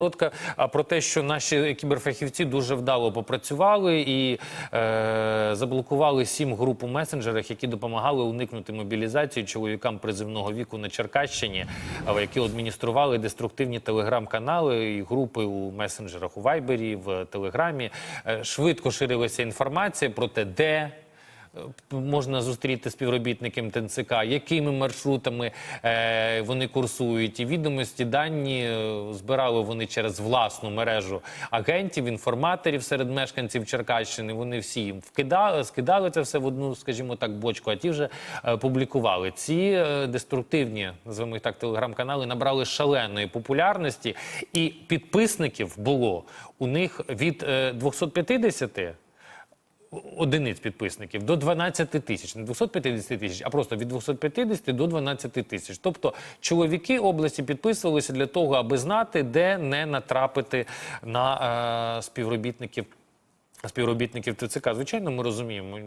Коротко, а про те, що наші кіберфахівці дуже вдало попрацювали і е, заблокували сім груп у месенджерах, які допомагали уникнути мобілізації чоловікам призивного віку на Черкащині, які адміністрували деструктивні телеграм-канали і групи у месенджерах у Вайбері, в Телеграмі. Е, швидко ширилася інформація про те, де можна зустріти співробітників ТНЦК, якими маршрутами е, вони курсують. І відомості дані е, збирали вони через власну мережу агентів, інформаторів серед мешканців Черкащини. Вони всі їм вкидали, скидали це все в одну, скажімо так, бочку, а ті вже е, публікували. Ці е, деструктивні, називаємо їх так, телеграм-канали набрали шаленої популярності, і підписників було у них від е, 250 одиниць підписників до 12 тисяч, не 250 тисяч, а просто від 250 до 12 тисяч. Тобто чоловіки області підписувалися для того, аби знати, де не натрапити на е, співробітників. Співробітників ТЦК, звичайно, ми розуміємо.